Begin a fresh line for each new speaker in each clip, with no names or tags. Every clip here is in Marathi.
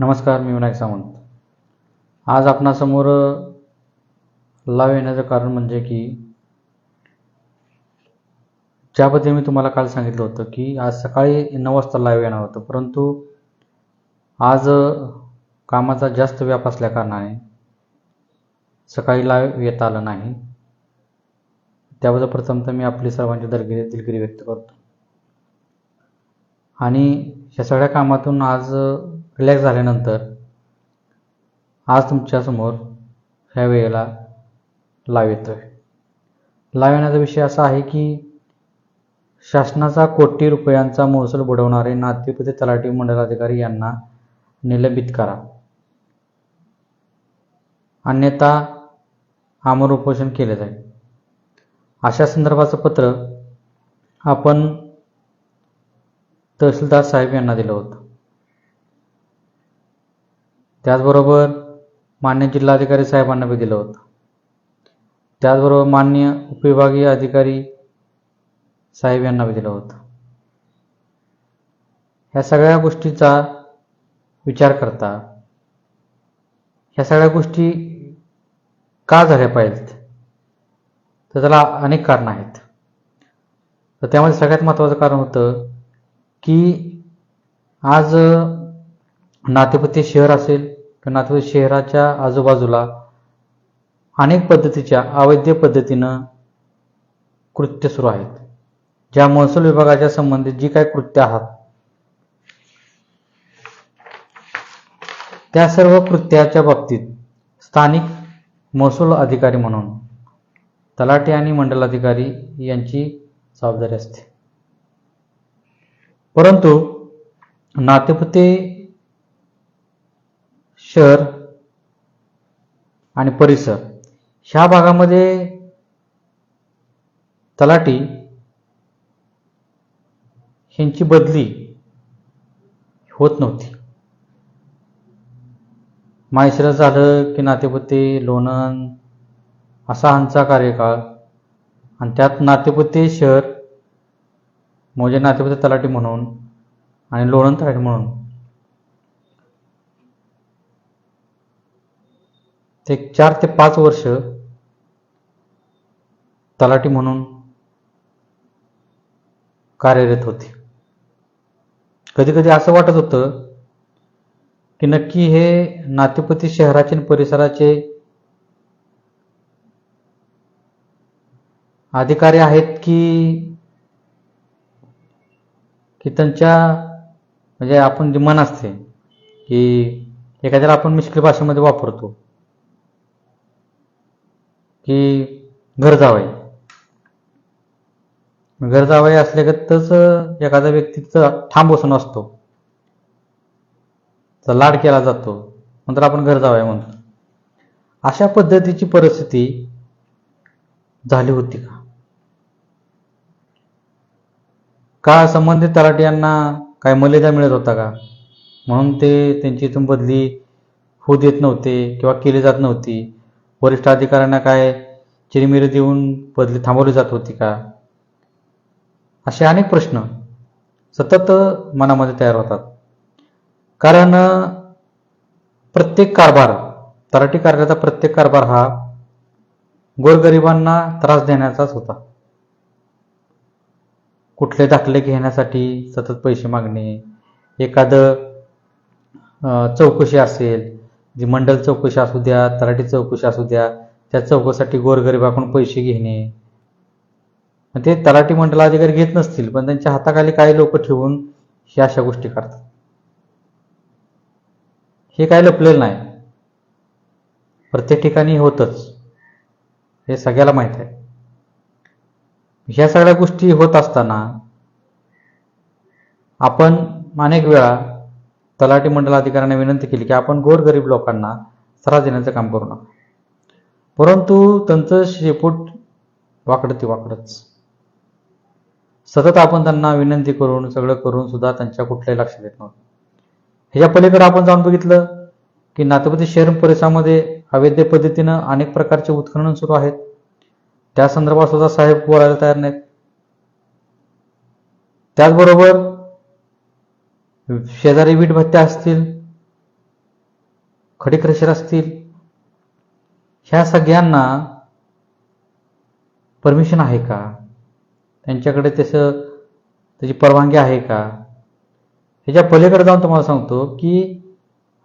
नमस्कार मी विनायक सावंत. आज आपणासमोर लाव येण्याचं कारण म्हणजे की ज्याबद्दल मी तुम्हाला काल सांगितलं होतं की आज सकाळी नऊ वाजता लाईव्ह येणार होतं. परंतु आज कामाचा जास्त व्याप असल्याकारणाने सकाळी लाईव्ह येता आलं नाही. त्याबद्दल प्रथमतः मी आपली सर्वांची दलगिरी दिलगिरी व्यक्त करतो. आणि या सगळ्या कामातून आज रिलॅक्स झाल्यानंतर आज तुमच्यासमोर ह्या वेळेला लाव येतो आहे लाव येण्याचा विषय असा आहे की शासनाचा कोटी रुपयांचा महसूल बुडवणारे नातेपुते तलाठी मंडलाधिकारी यांना निलंबित करा. अन्यथा आमर उपोषण केले जाईल. अशा संदर्भाचं पत्र आपण तहसीलदार साहेब यांना दिलं होतं. त्याचबरोबर मान्य जिल्हाधिकारी साहेबांना बी दिलं होतं. त्याचबरोबर मान्य उपविभागीय अधिकारी साहेब यांना बी दिलं होतं. ह्या सगळ्या गोष्टीचा विचार करता ह्या सगळ्या गोष्टी का झाल्या पाहिजेत? तर त्याला अनेक कारणं आहेत. तर त्यामध्ये सगळ्यात महत्त्वाचं कारण होतं की आज नातेपती शहर असेल तर नातेपती शहराच्या आजूबाजूला अनेक पद्धतीच्या अवैध पद्धतीनं कृत्य सुरू आहेत. ज्या महसूल विभागाच्या संबंधित जी काही कृत्य आहात त्या सर्व कृत्याच्या बाबतीत स्थानिक महसूल अधिकारी म्हणून तलाठी आणि मंडलाधिकारी यांची जबाबदारी असते. परंतु नातेपुते शहर आणि परिसर. ह्या भागामध्ये तलाठी ह्यांची बदली होत नव्हती. माहेश्वरात झालं की नातेपुते लोणंद असा ह्यांचा कार्यकाळ. आणि त्यात नातेपुते शहर मोजे नातेपुते तलाठी म्हणून आणि लोणंद तलाठी म्हणून. ते चार ते पाच वर्ष तलाठी म्हणून कार्यरत होते. कधी कधी असं वाटत होतं की नक्की हे नातेपती शहराचे आणि परिसराचे अधिकारी आहेत की की त्यांच्या म्हणजे आपण जे मन असते की एखाद्याला आपण मिश्किल भाषेमध्ये वापरतो. की घर जावई घर असल्यागतच एखाद्या व्यक्तीचा ठाम बसून असतो तर लाड केला जातो. नंतर आपण घर म्हणतो. अशा पद्धतीची परिस्थिती झाली होती का? का संबंधित तलाठी यांना काय मर्यादा मिळत होता का? म्हणून ते त्यांची इथून बदली होऊ देत नव्हते किंवा केली जात नव्हती. वरिष्ठ अधिकाऱ्यांना काय चिरमिरी देऊन बदली थांबवली जात होती का? असे अनेक प्रश्न सतत मनामध्ये तयार होतात. कारण प्रत्येक कारभार तराठी कार्याचा प्रत्येक कारभार हा गोरगरिबांना त्रास देण्याचाच होता. कुठले दाखले घेण्यासाठी सतत पैसे मागणे एखादं चौकशी असेल जी मंडल चौकशी असू द्या तलाठी चौकशी असू द्या त्या चौकशीसाठी गोरगरिबाकडून पैसे घेणे. ते तलाठी मंडलाधिकारी घेत नसतील पण त्यांच्या हाताखाली काही लोक ठेवून ह्या अशा गोष्टी करतात. हे काय लपलेलं नाही. प्रत्येक ठिकाणी होतच. हे सगळ्याला माहीत आहे. ह्या सगळ्या गोष्टी होत असताना आपण अनेक वेळा तलाठी मंडल अधिकाऱ्यांना विनंती केली की आपण गोरगरीब लोकांना त्रास देण्याचं काम करू नका. परंतु त्यांचं शेपूट वाकडं ते वाकडंच. सतत आपण त्यांना विनंती करून सगळं करून सुद्धा त्यांच्या कुठल्याही लक्ष देत नव्हतं. ह्याच्या पलीकडे आपण जाऊन बघितलं की नातेपती शहर परिसरामध्ये अवैध पद्धतीनं अनेक प्रकारचे उत्खनन सुरू आहेत. त्या संदर्भात सुद्धा साहेब बोलायला तयार नाहीत. त्याचबरोबर शेजारी वीट भत्त्या असतील खडी क्रशर असतील ह्या सगळ्यांना परमिशन आहे का? त्यांच्याकडे तसं त्याची परवानगी आहे का? ह्याच्या पलीकडे जाऊन तुम्हाला सांगतो की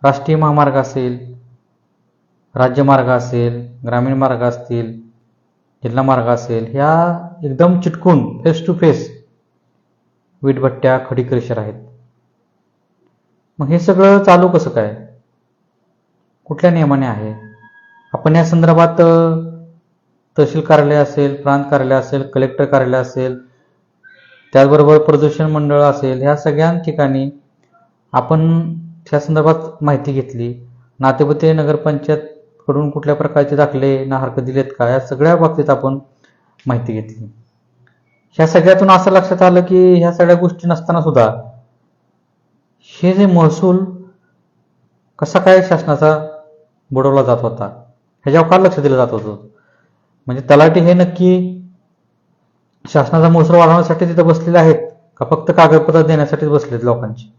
राष्ट्रीय महामार्ग असेल राज्यमार्ग असेल ग्रामीण मार्ग असतील जिल्हा मार्ग असेल ह्या एकदम चिटकून फेस टू फेस वीटभट्ट्या खडी क्रशर आहेत. मग हे सगळं चालू कसं काय? कुठल्या नियमाने आहे? आपण या संदर्भात तहसील कार्यालय असेल प्रांत कार्यालय असेल कलेक्टर कार्यालय असेल त्याचबरोबर प्रदूषण मंडळ असेल ह्या सगळ्या ठिकाणी आपण त्या संदर्भात माहिती घेतली. नातेपुते नगरपंचायतकडून कुठल्या प्रकारचे दाखले ना हरकत दिलेत का या सगळ्या बाबतीत आपण माहिती घेतली. ह्या सगळ्यातून असं लक्षात आलं की ह्या सगळ्या गोष्टी नसताना सुद्धा हे जे महसूल कसा काय शासनाचा बुडवला जात होता ह्याच्यावर का लक्ष दिलं जात होतं? म्हणजे तलाठी हे नक्की शासनाचा महसूल वाढवण्यासाठी तिथे बसलेले आहेत का फक्त कागदपत्र देण्यासाठी बसलेत लोकांची?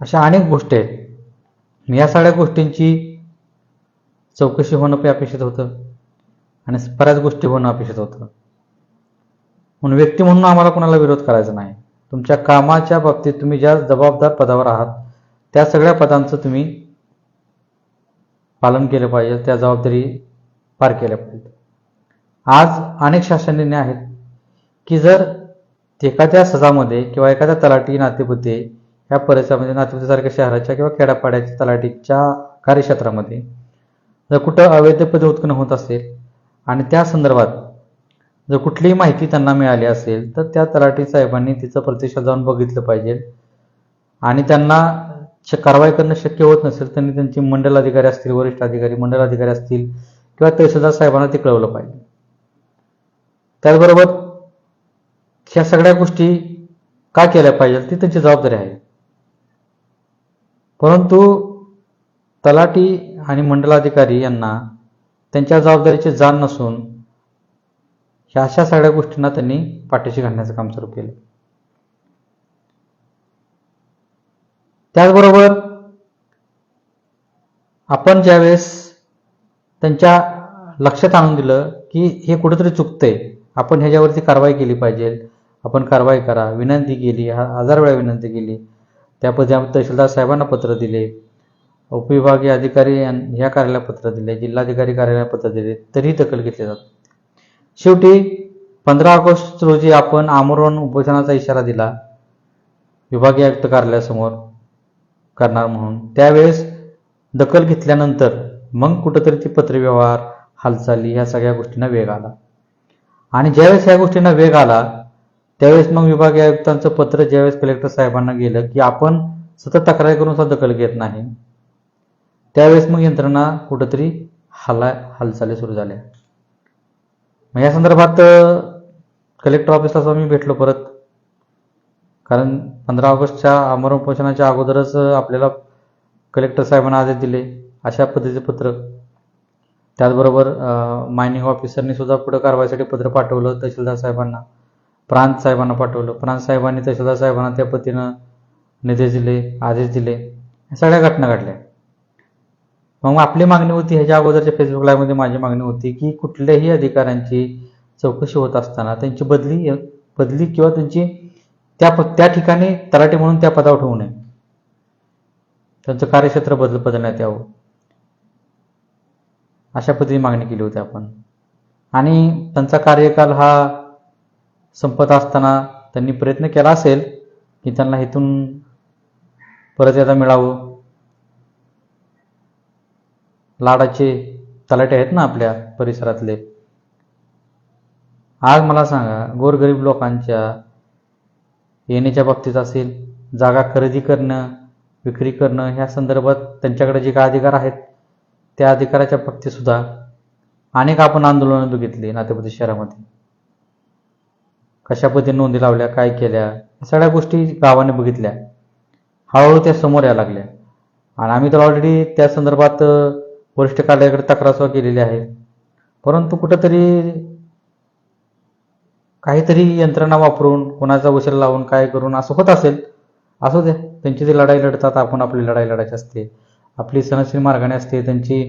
अशा अनेक गोष्टी आहेत. या सगळ्या गोष्टींची चौकशी होणं पण अपेक्षित होतं आणि बऱ्याच गोष्टी होणं अपेक्षित होतं. म्हणून व्यक्ती म्हणून आम्हाला कोणाला विरोध करायचा नाही. तुमच्या कामाच्या बाबतीत तुम्ही ज्या जबाबदार पदावर आहात त्या सगळ्या पदांचं तुम्ही पालन केलं पाहिजे त्या जबाबदारी पार केल्या पाहिजेत. आज अनेक शासन निर्णय आहेत की जर एखाद्या सजामध्ये किंवा एखाद्या तलाठी नातेपुते ह्या परिसरामध्ये म्हणजे नातेपुतेसारख्या शहराच्या किंवा खेड्यापाड्याच्या तलाठीच्या कार्यक्षेत्रामध्ये जर कुठं अवैधपद उत्पन्न होत असेल आणि त्या संदर्भात जर कुठलीही माहिती त्यांना मिळाली असेल तर त्या तलाठी साहेबांनी तिचं प्रत्यक्षात जाऊन बघितलं पाहिजे. आणि त्यांना कारवाई करणं शक्य होत नसेल त्यांनी त्यांचे मंडल अधिकारी असतील वरिष्ठ अधिकारी मंडल अधिकारी असतील किंवा तहसीलदार साहेबांना ते कळवलं पाहिजे. त्याचबरोबर ह्या सगळ्या गोष्टी का केल्या पाहिजेत ती त्यांची जबाबदारी आहे. परंतु तलाठी आणि मंडलाधिकारी यांना त्यांच्या जबाबदारीची जाण नसून ह्या अशा सगळ्या गोष्टींना त्यांनी पाठीशी घालण्याचं काम सुरू केलं. त्याचबरोबर आपण ज्यावेळेस त्यांच्या लक्षात आणून दिलं की हे कुठेतरी चुकतंय आपण ह्याच्यावरती कारवाई केली पाहिजे आपण कारवाई करा विनंती केली हा- हजार वेळा विनंती केली. त्या पदी आम्ही तहसीलदार साहेबांना पत्र दिले उपविभागीय अधिकारी ह्या कार्यालयाला पत्र दिले जिल्हाधिकारी कार्यालयाला पत्र दिले तरीही दखल घेतली जात. शेवटी पंधरा ऑगस्ट रोजी आपण आमरण उपोषणाचा इशारा दिला. विभागीय आयुक्त कार्यालयासमोर करणार म्हणून. त्यावेळेस दखल घेतल्यानंतर मग कुठंतरी ती पत्रव्यवहार हालचाली ह्या सगळ्या गोष्टींना वेग आला. आणि ज्यावेळेस ह्या गोष्टींना वेग आला त्यावेळेस मग विभागीय आयुक्तांचं पत्र ज्यावेळेस कलेक्टर साहेबांना गेलं की आपण सतत तक्रार करून सुद्धा दखल घेत नाही. त्यावेळेस मग यंत्रणा कुठंतरी हाला हालचाली सुरू झाल्या. मग या संदर्भात कलेक्टर ऑफिसला मी भेटलो परत. कारण पंधरा ऑगस्टच्या आमरण उपोषणाच्या अगोदरच आपल्याला कलेक्टर साहेबांना आदेश दिले अशा पद्धतीचे पत्र. त्याचबरोबर मायनिंग ऑफिसरनी सुद्धा पुढे कारवाईसाठी पत्र पाठवलं तहसीलदार साहेबांना प्रांत साहेबांना पाठवलं. प्रांत साहेबांनी तहसीलदार साहेबांना त्या पद्धतीनं निर्देश दिले आदेश दिले. या सगळ्या घटना घडल्या. मग आपली मागणी होती ह्याच्या अगोदरच्या फेसबुक लाईव्हमध्ये माझी मागणी होती की कुठल्याही अधिकाऱ्यांची चौकशी होत असताना त्यांची बदली बदली किंवा त्यांची त्या प- त्या ठिकाणी तलाठी म्हणून त्या पदावर ठेवू नये. त्यांचं कार्यक्षेत्र बदल बदलण्यात यावं. अशा पद्धतीने मागणी केली होती आपण. आणि त्यांचा कार्यकाल हा संपत असताना त्यांनी प्रयत्न केला असेल की त्यांना इथून परत एकदा मिळावं. लाडाचे तलाटे आहेत ना आपल्या परिसरातले. आज मला सांगा गोरगरीब लोकांच्या येण्याच्या बाबतीत असेल जागा खरेदी करणं विक्री करणं ह्या संदर्भात त्यांच्याकडे जे काय अधिकार आहेत त्या अधिकाराच्या बाबतीत सुद्धा अनेक आपण आंदोलनं बघितली नातेपती शहरामध्ये. कशा पद्धतीने नोंदी लावल्या काय केल्या सगळ्या गोष्टी गावाने बघितल्या. हळूहळू त्या समोर यायला लागल्या. आणि आम्ही तर ऑलरेडी त्या संदर्भात वरिष्ठ कार्यालयाकडे तक्रार सुद्धा केलेली आहे. परंतु कुठंतरी काहीतरी यंत्रणा वापरून कोणाचा उशीर लावून काय करून असं होत असेल असू दे. त्यांची जी लढाई लढतात आपण आपली लढाई लढायची असते. आपली सनशील मार्गाने असते. त्यांची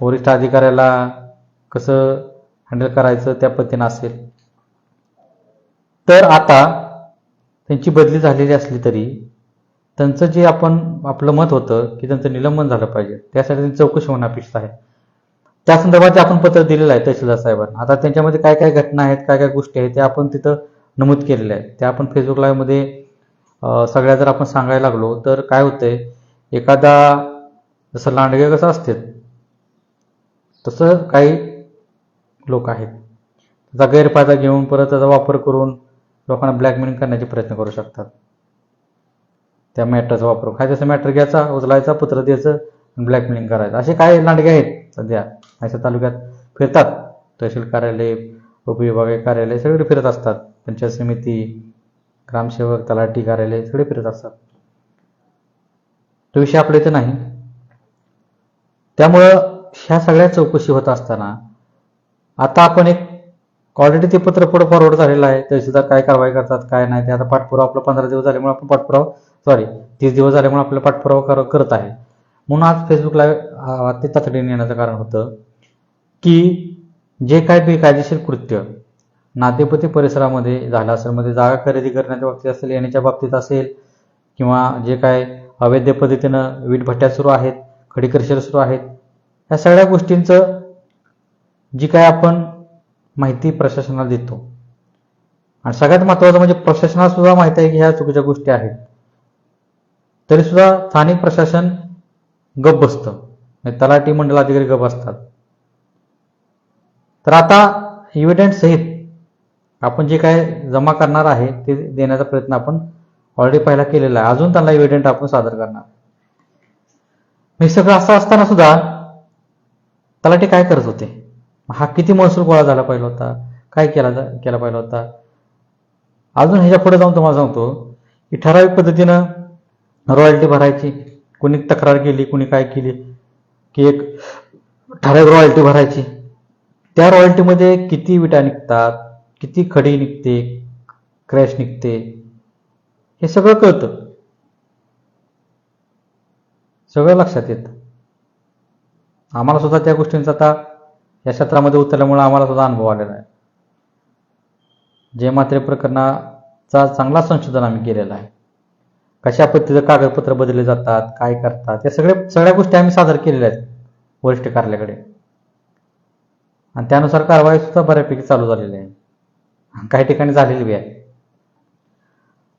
वरिष्ठ अधिकाऱ्याला कसं हँडल करायचं त्या पद्धतीनं असेल. तर आता त्यांची बदली झालेली असली तरी त्यांचं जे आपण आपलं मत होतं की त्यांचं निलंबन झालं पाहिजे त्यासाठी त्यांची चौकशी होणं अपेक्षित आहे. त्या संदर्भात आपण पत्र दिलेलं आहे तहसीलदार साहेबांना आता त्यांच्यामध्ये काय काय घटना आहेत काय काय गोष्टी आहेत त्या आपण तिथं नमूद केलेल्या आहेत त्या आपण फेसबुक लाईव्हमध्ये सगळ्या जर आपण सांगायला लागलो तर काय होतंय एखादा जसं लांडगे कसं असते तसं काही लोक आहेत. त्याचा गैरफायदा घेऊन परत त्याचा वापर करून लोकांना ब्लॅकमेलिंग करण्याचे प्रयत्न करू शकतात. त्या मॅटरचा वापर काय तसं मॅटर घ्यायचा उचलायचा पत्र द्यायचं ब्लॅकमेलिंग करायचं. असे काही लांडगे आहेत? सध्या अशा तालुक्यात फिरतात. तहसील कार्यालय उपविभागीय कार्यालय सगळे फिरत असतात. पंचायत समिती ग्रामसेवक तलाठी कार्यालय सगळे फिरत असतात. तो विषय आपल्या इथं नाही. त्यामुळं ह्या सगळ्या चौकशी होत असताना आता आपण एक ऑलरेडी ते पत्र पुढे फॉरवर्ड झालेलं आहे. तहसीलदार काय कारवाई करतात काय नाही ते आता पाठपुरावा आपला पंधरा दिवस झाल्यामुळे आपण पाठपुरावा सॉरी तीस दिवस झाल्यामुळे आपल्याला पाठपुरावा कर करत आहे. म्हणून आज फेसबुकला ते तातडीने येण्याचं कारण होतं की जे काय बेकायदेशीर कृत्य नातेपती परिसरामध्ये झालं असेल म्हणजे जागा खरेदी करण्याच्या बाबतीत असेल येण्याच्या बाबतीत असेल किंवा जे काय अवैध पद्धतीनं वीटभट्ट्या सुरू आहेत खडीकर्शर सुरू आहेत या सगळ्या गोष्टींचं जी काय आपण माहिती प्रशासनाला देतो. आणि सगळ्यात महत्त्वाचं म्हणजे प्रशासनाला सुद्धा माहिती आहे की ह्या चुकीच्या गोष्टी आहेत. तरी सुद्धा स्थानिक प्रशासन गप बसतं. म्हणजे तलाठी मंडल अधिकारी गप असतात तर आता इव्हिडंट सहित आपण जे काय जमा करणार आहे ते देण्याचा प्रयत्न आपण ऑलरेडी पहिला केलेला आहे. अजून त्यांना इव्हिडंट आपण सादर करणार. हे सगळं असं असताना सुद्धा तलाठी काय करत होते? हा किती महसूल गोळा झाला पाहिजे होता? काय केला जा- केला पाहिजे होता? अजून ह्याच्या पुढे जाऊन तुम्हाला सांगतो की ठराविक पद्धतीनं रॉयल्टी भरायची. कुणी तक्रार केली कुणी काय केली. की एक ठराविक रॉयल्टी भरायची. त्या रॉयल्टीमध्ये किती विटा निघतात किती खडी निघते क्रॅश निघते हे सगळं कळतं. सगळं लक्षात येतं. आम्हाला सुद्धा त्या गोष्टींचा आता या क्षेत्रामध्ये उतरल्यामुळे आम्हाला सुद्धा अनुभव आलेला आहे. जे मात्रे प्रकरणाचा चांगला संशोधन आम्ही केलेला आहे. कशा पद्धतीचं कागदपत्र बदलले जातात काय करतात या सगळे सगळ्या गोष्टी आम्ही सादर केलेल्या आहेत वरिष्ठ कार्यालयाकडे. आणि त्यानुसार कारवाई सुद्धा बऱ्यापैकी चालू झालेली आहे. काही ठिकाणी झालेली बी आहे.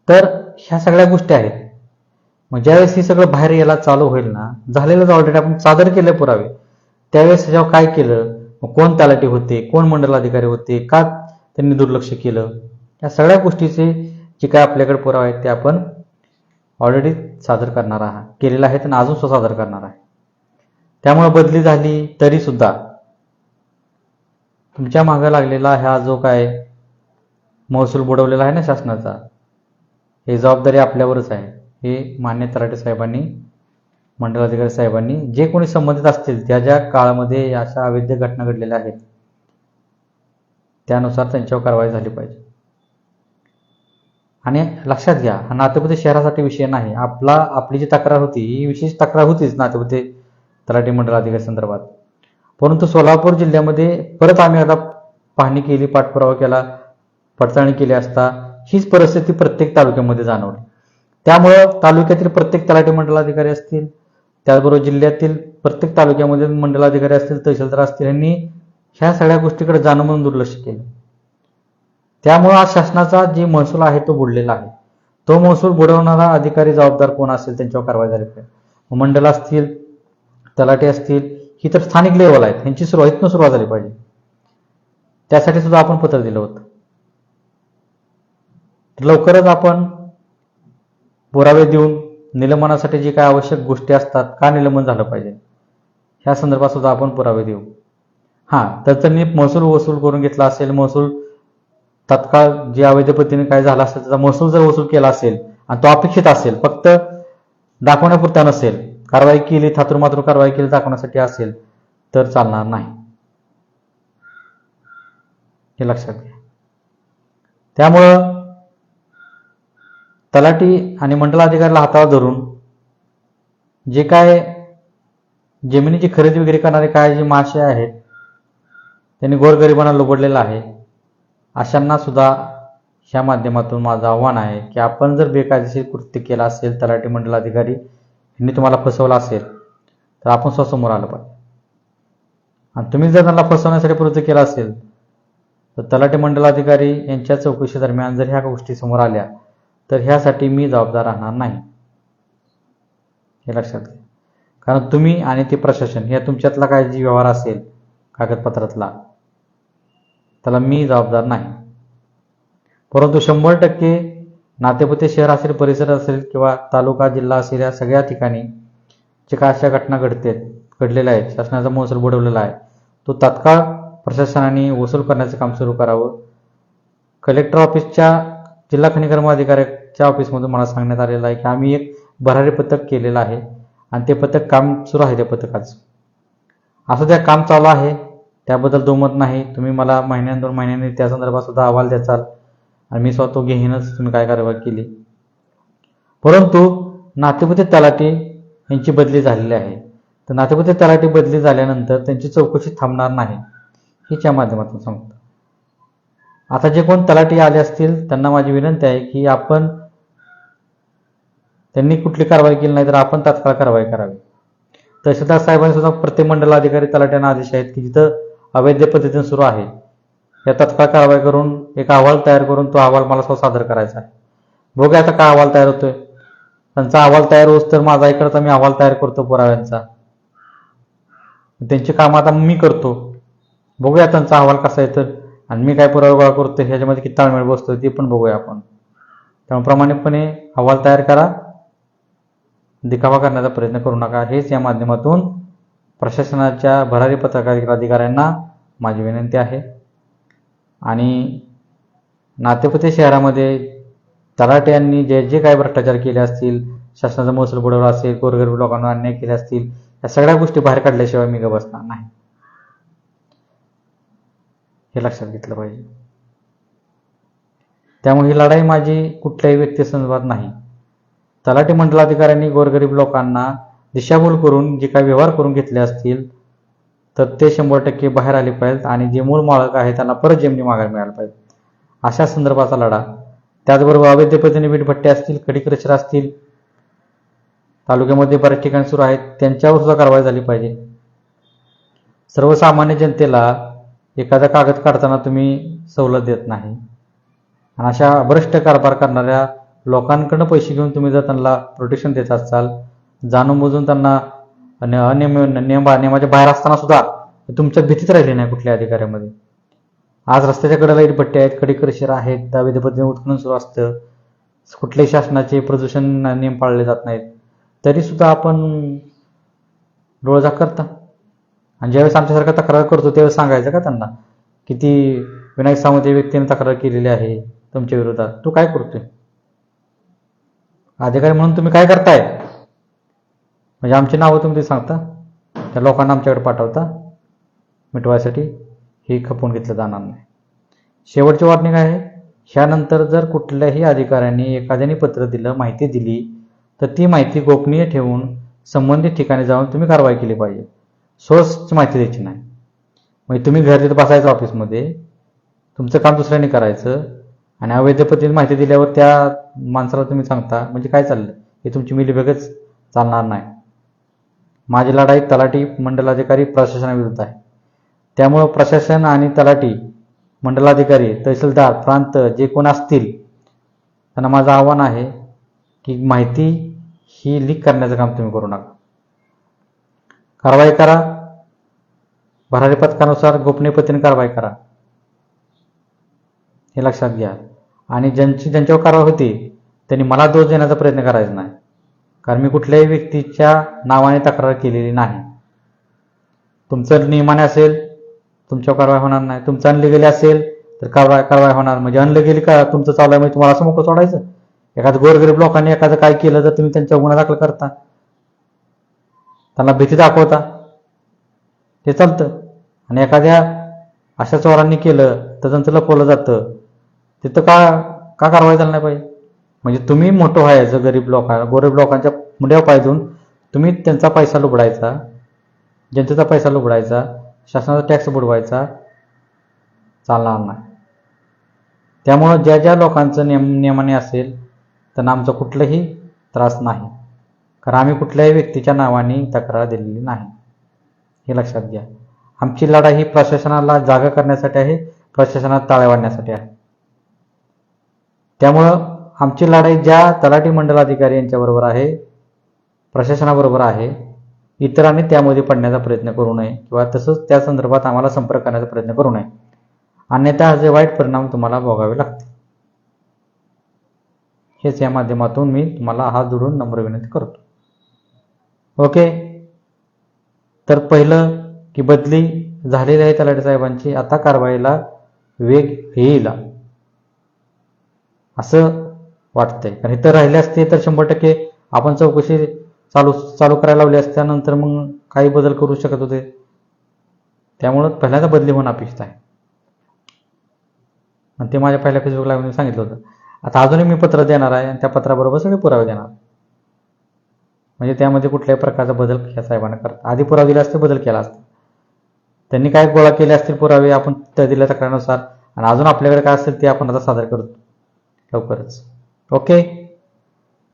तर ह्या सगळ्या गोष्टी आहेत. मग ज्यावेळेस हे सगळं बाहेर यायला चालू होईल ना झालेलंच ऑलरेडी आपण सादर केले पुरावे. त्यावेळेस ह्याच्यावर काय केलं? मग कोण तलाठी होते? कोण मंडलाधिकारी होते? का त्यांनी दुर्लक्ष केलं? या सगळ्या गोष्टीचे जे काय आपल्याकडे पुरावे आहेत ते आपण ऑलरेडी सादर करणार आहात. केलेला आहे त्यांना अजून सुद्धा सादर करणार आहे. त्यामुळे बदली झाली तरी सुद्धा. तुमच्या मागं लागलेला हा जो काय महसूल बुडवलेला आहे ना शासनाचा हे जबाबदारी आपल्यावरच आहे. हे मान्य तराटे साहेबांनी मंडलाधिकारी साहेबांनी जे कोणी संबंधित असतील त्या ज्या काळामध्ये अशा अवैध घटना घडलेल्या आहेत त्यानुसार त्यांच्यावर कारवाई झाली पाहिजे. आणि लक्षात घ्या हा नातेपुते शहरासाठी विषय नाही. आपला आपली जी तक्रार होती ही विशेष तक्रार होतीच नातेपुते तलाठी मंडळ अधिकारी संदर्भात. परंतु सोलापूर जिल्ह्यामध्ये परत आम्ही आता पाहणी केली पाठपुरावा केला पडताळणी केली असता हीच परिस्थिती प्रत्येक तालुक्यामध्ये जाणवली. त्यामुळं तालुक्यातील प्रत्येक तलाठी मंडलाधिकारी असतील त्याचबरोबर जिल्ह्यातील प्रत्येक तालुक्यामध्ये मंडलाधिकारी असतील तहसीलदार असतील यांनी ह्या सगळ्या गोष्टीकडे जाणं म्हणून दुर्लक्ष केलं. त्यामुळं आज शासनाचा जे महसूल आहे तो बुडलेला आहे. तो महसूल बुडवणारा अधिकारी जबाबदार कोण असेल त्यांच्यावर कारवाई झाली पाहिजे. मंडल असतील तलाठी असतील ही तर स्थानिक लेवल आहेत. ह्यांची सुरुवात इथनं सुरुवात झाली पाहिजे. त्यासाठी सुद्धा आपण पत्र दिलं होतं. तर लवकरच आपण पुरावे देऊन निलंबनासाठी जे काय आवश्यक गोष्टी असतात का निलंबन झालं पाहिजे? ह्या संदर्भात सुद्धा आपण पुरावे देऊ. हां तर त्यांनी महसूल वसूल करून घेतला असेल महसूल तत्काळ जे अवैध पद्धतीने काय झालं असेल त्याचा महसूल जर वसूल केला असेल आणि तो अपेक्षित असेल फक्त दाखवण्यापुरता नसेल कारवाई केली थातुरमात्र कारवाई केली दाखवण्यासाठी असेल तर चालणार नाही. हे लक्षात घ्या. त्यामुळं तलाठी आणि मंडलाधिकाऱ्याला हातावर धरून जे काय जमिनीची खरेदी वगैरे करणारे काय जे मासे आहेत त्यांनी गोरगरिबांना लुबडलेलं आहे अशांना सुद्धा ह्या माध्यमातून माझं आव्हान आहे की आपण जर बेकायदेशीर कृत्य केलं असेल तलाठी मंडल अधिकारी यांनी तुम्हाला फसवलं असेल तर आपण स्वसमोर आलं पाहिजे. आणि तुम्ही जर त्यांना फसवण्यासाठी प्रवृत्त केला असेल तर तलाठी मंडल अधिकारी यांच्या चौकशी दरम्यान जर ह्या गोष्टी समोर आल्या तर ह्यासाठी मी जबाबदार राहणार नाही. हे लक्षात घ्या. कारण तुम्ही आणि ते प्रशासन या तुमच्यातला काय जी व्यवहार असेल कागदपत्रातला. त्याला मी जबाबदार नाही. परंतु शंभर टक्के नातेपुते शहर असेल परिसर असेल किंवा तालुका जिल्हा असेल या सगळ्या ठिकाणी जे काय अशा घटना घडते घडलेल्या आहेत शासनाचा महसूल बुडवलेला आहे तो तात्काळ प्रशासनाने वसूल करण्याचं काम सुरू करावं. कलेक्टर ऑफिसच्या जिल्हा खनिकर्म अधिकाऱ्याच्या ऑफिसमधून मला सांगण्यात आलेलं आहे की आम्ही एक भरारी पथक केलेलं आहे आणि ते पथक काम सुरू आहे त्या पथकाचं. असं त्या काम चालू आहे त्याबद्दल दुमत नाही. तुम्ही मला महिन्यान दोन महिन्यांनी त्या संदर्भात सुद्धा अहवाल द्याचाल आणि मी स्वतः घेईनच. तुम्ही काय कारवाई केली? परंतु नातेपुते तलाठी यांची बदली झालेली आहे. तर नातेपुते तलाठी बदली झाल्यानंतर त्यांची चौकशी थांबणार नाही हिच्या माध्यमातून सांगतो. आता जे कोण तलाठी आले असतील त्यांना माझी विनंती आहे की आपण त्यांनी कुठली कारवाई केली नाही तर आपण तात्काळ कारवाई करावी. तहसीलदार साहेबांनी सुद्धा प्रत्येक मंडलाधिकारी तलाट्यांना आदेश आहेत की जिथं अवैध पद्धतीने सुरू आहे. या तात्काळ कारवाई करून एक अहवाल तयार करून तो अहवाल मला स्वतः सादर करायचा आहे. बघूया आता काय अहवाल तयार होतोय. त्यांचा अहवाल तयार होत तर माझा इकडचा मी अहवाल तयार करतो पुराव्यांचा. त्यांची कामं आता मी करतो. बघूया त्यांचा अहवाल कसा आहे तर आणि मी काय पुरावा गोळा करतो ह्याच्यामध्ये किती ताळमेळ बसतो ते पण बघूया आपण. त्यामुळे प्रामाणिकपणे अहवाल तयार करा. दिखावा करण्याचा प्रयत्न करू नका. हेच या माध्यमातून प्रशासनाच्या भरारी पत्रकार अधिकाऱ्यांना माझी विनंती आहे. आणि नातेपुते शहरामध्ये तलाटे यांनी जे जे काही भ्रष्टाचार केले असतील शासनाचा महसूल बुडवला असेल गोरगरीब लोकांना अन्याय केले असतील या सगळ्या गोष्टी बाहेर काढल्याशिवाय मी बसणार नाही. हे लक्षात घेतलं पाहिजे. त्यामुळे ही लढाई माझी कुठल्याही व्यक्तीसंदर्भात नाही. तलाठी मंडलाधिकाऱ्यांनी गोरगरीब लोकांना दिशाभूल करून जे काही व्यवहार करून घेतले असतील तर ते शंभर टक्के बाहेर आले पाहिजेत आणि जे मूळ मालक आहे त्यांना परत जमिनी मागायला मिळायला पाहिजे. अशा संदर्भाचा लढा. त्याचबरोबर अवैध पद्धतीने वीटभट्टे असतील कडी क्रशर असतील तालुक्यामध्ये बऱ्याच ठिकाणी सुरू आहेत त्यांच्यावर सुद्धा कारवाई झाली पाहिजे. सर्वसामान्य जनतेला एखादा कागद काढताना तुम्ही सवलत देत नाही. आणि अशा भ्रष्ट कारभार करणाऱ्या लोकांकडनं पैसे घेऊन तुम्ही जर त्यांना प्रोटेक्शन देत असाल जाणून बुजून त्यांना आणि अनियम नियम नियमाच्या म्हणजे बाहेर असताना सुद्धा तुमच्या भीतीच राहिली नाही कुठल्या अधिकाऱ्यामध्ये. आज रस्त्याच्या कडेला इटपट्टे आहेत खडी क्रशर आहेत अवैध पद्धतीने उत्खनन सुरू असतं. कुठल्याही शासनाचे प्रदूषण नियम पाळले जात नाहीत. तरी सुद्धा आपण डोळजाक करता. आणि ज्यावेळेस आमच्यासारखा तक्रार करतो त्यावेळेस सांगायचं का त्यांना? किती विनायक सावंत या व्यक्तीने तक्रार केलेली आहे तुमच्या विरोधात. तू काय करतोय? अधिकारी म्हणून तुम्ही काय करताय? म्हणजे आमची नावं तुम्ही सांगता? त्या लोकांना आमच्याकडे पाठवता? मिटवायसाठी हे खपवून घेतलं जाणार नाही. शेवटची वॉर्निंग आहे? ह्यानंतर जर कुठल्याही अधिकाऱ्यांनी एखाद्याने पत्र दिलं माहिती दिली तर ती माहिती गोपनीय ठेवून संबंधित ठिकाणी जाऊन तुम्ही कारवाई केली पाहिजे. सोर्सची माहिती द्यायची नाही. म्हणजे तुम्ही घर तिथं बसायचं ऑफिसमध्ये तुमचं काम दुसऱ्याने करायचं आणि अवैध पद्धतीने माहिती दिल्यावर त्या माणसाला तुम्ही सांगता म्हणजे काय चाललं? हे तुमची मिलीभगच चालणार नाही. माझी लढाई तलाठी मंडलाधिकारी प्रशासनाविरुद्ध आहे. त्यामुळं प्रशासन आणि तलाठी मंडलाधिकारी तहसीलदार प्रांत जे कोण असतील त्यांना माझं आव्हान आहे की माहिती ही लीक करण्याचं काम तुम्ही करू नका. कारवाई करा. भरारी पथकानुसार गोपनीयपतीने कारवाई करा. हे लक्षात घ्या. आणि ज्यांची ज्यांच्यावर कारवाई होती त्यांनी मला दोष देण्याचा प्रयत्न करायचा नाही. कारण मी कुठल्याही व्यक्तीच्या नावाने तक्रार केलेली नाही. तुमचं नियमाने असेल तुमच्यावर कारवाई होणार नाही. तुमचं अनलिगली असेल तर कारवाई कारवाई होणार. म्हणजे अनलिगली का तुमचं चालू आहे म्हणजे तुम्हाला असं मोकळं सोडायचं? एखादं गोरगरीब लोकांनी एखादं काय केलं तर तुम्ही त्यांच्या गुन्हा दाखल करता. त्यांना भीती दाखवता. ते चालतं. आणि एखाद्या अशा चोरांनी केलं तर त्यांचं लपवलं जातं. तिथं का का कारवाई झाली नाही पाहिजे? म्हणजे तुम्ही मोठं व्हायचं गरीब लोकांना गरीब लोकांच्या मुंड्यावर पाय देऊन तुम्ही त्यांचा पैसा लुबडायचा जनतेचा पैसा लुबडायचा शासनाचा टॅक्स बुडवायचा चालणार नाही. त्यामुळं ज्या ज्या लोकांचं नियम नियमाने असेल त्यांना आमचा कुठलाही त्रास नाही. कारण आम्ही कुठल्याही व्यक्तीच्या नावाने तक्रार दिलेली नाही. हे लक्षात घ्या. आमची लढाई ही प्रशासनाला जागा करण्यासाठी आहे प्रशासनात ताळ्या वाढण्यासाठी आहे. त्यामुळं आमची लढाई ज्या तलाठी मंडल अधिकारी यांच्याबरोबर आहे प्रशासनाबरोबर आहे इतरांनी त्यामध्ये पडण्याचा प्रयत्न करू नये किंवा तसंच त्या संदर्भात आम्हाला संपर्क करण्याचा प्रयत्न करू नये. अन्यथा असे वाईट परिणाम तुम्हाला भोगावे लागतील. हेच या माध्यमातून मी तुम्हाला हात जोडून नम्र विनंती करतो. ओके? तर पहिलं की बदली झालेली आहे तलाठी साहेबांची आता कारवाईला वेग येईल. असं वाटतंय. कारण इथं राहिले असते तर शंभर टक्के आपण चौकशी चालू चालू करायला लावली असत्यानंतर मग काही बदल करू शकत होते. त्यामुळं पहिल्यांदा बदली होणं अपेक्षित आहे. आणि ते माझ्या पहिल्या फेसबुकला मी सांगितलं होतं. आता अजूनही मी पत्र देणार आहे आणि त्या पत्राबरोबर सगळे पुरावे देणार. म्हणजे त्यामध्ये कुठल्याही प्रकारचा बदल या साहेबांना करता. आधी पुरावे दिले असते बदल केला असता. त्यांनी काय गोळा केले असतील पुरावे आपण त्या दिल्या तक्रारानुसार. आणि अजून आपल्याकडे काय असेल ते आपण आता सादर करतो लवकरच. ओके?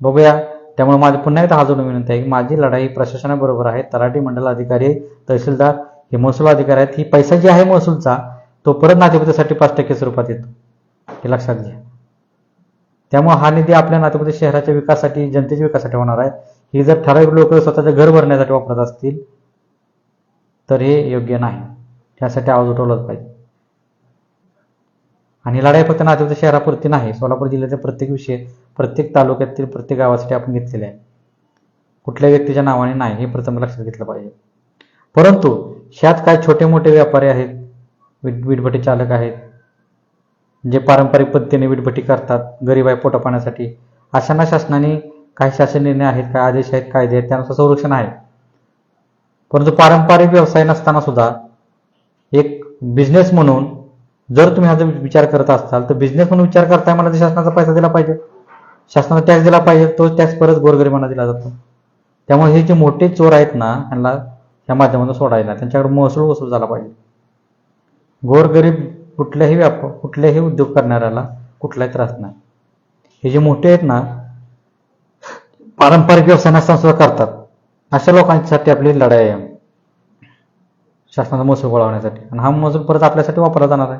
बघूया. त्यामुळे माझी पुन्हा एकदा हात विनंती आहे की माझी लढाई प्रशासनाबरोबर आहे. तलाठी मंडल अधिकारी तहसीलदार हे महसूल अधिकारी आहेत. ही पैसा जी आहे महसूलचा तो परत नातेपुतेसाठी पाच टक्के स्वरूपात येतो. हे लक्षात घ्या. त्यामुळे हा निधी आपल्या नातेपुते शहराच्या विकासासाठी जनतेच्या विकासासाठी होणार आहे. ही जर ठराविक लोक स्वतःचं घर भरण्यासाठी वापरत असतील तर हे योग्य नाही. त्यासाठी आवाज उठवलाच पाहिजे. आणि लढाई फक्त नातेवाईक शहरापुरती नाही सोलापूर जिल्ह्यातील प्रत्येक विषय प्रत्येक तालुक्यातील प्रत्येक गावासाठी आपण घेतलेले आहे. कुठल्या व्यक्तीच्या नावाने नाही हे प्रथम लक्षात घेतलं पाहिजे. परंतु ह्यात काय छोटे मोठे व्यापारी आहेत वीट वीटभट्टी चालक आहेत जे पारंपरिक पद्धतीने वीटभट्टी करतात गरीब आहे पोटा पाण्यासाठी अशांना शासनाने काही शासन निर्णय आहेत काय आदेश आहेत कायदे आहेत त्यानुसार संरक्षण आहे. परंतु पारंपरिक व्यवसाय नसताना सुद्धा एक बिझनेस म्हणून जर तुम्ही हा जर विचार करत असाल तर बिझनेस म्हणून विचार करताय मला शासनाचा पैसा दिला पाहिजे. शासनाचा टॅक्स दिला पाहिजे तो टॅक्स परत गोरगरिबांना दिला जातो. त्यामुळे हे जे मोठे चोर आहेत ना ह्यांना ह्या माध्यमातून सोडायला त्यांच्याकडे महसूल वसूल झाला पाहिजे. गोरगरीब कुठल्याही व्याप कुठल्याही उद्योग करणाऱ्याला कुठलाही त्रास नाही. हे जे मोठे आहेत ना पारंपरिक व्यवसाय नसताना सुद्धा करतात. अशा लोकांसाठी आपली लढाई आहे. शासनाचा महसूल गोळा होण्यासाठी. आणि हा महसूल परत आपल्यासाठी वापरला जाणार आहे.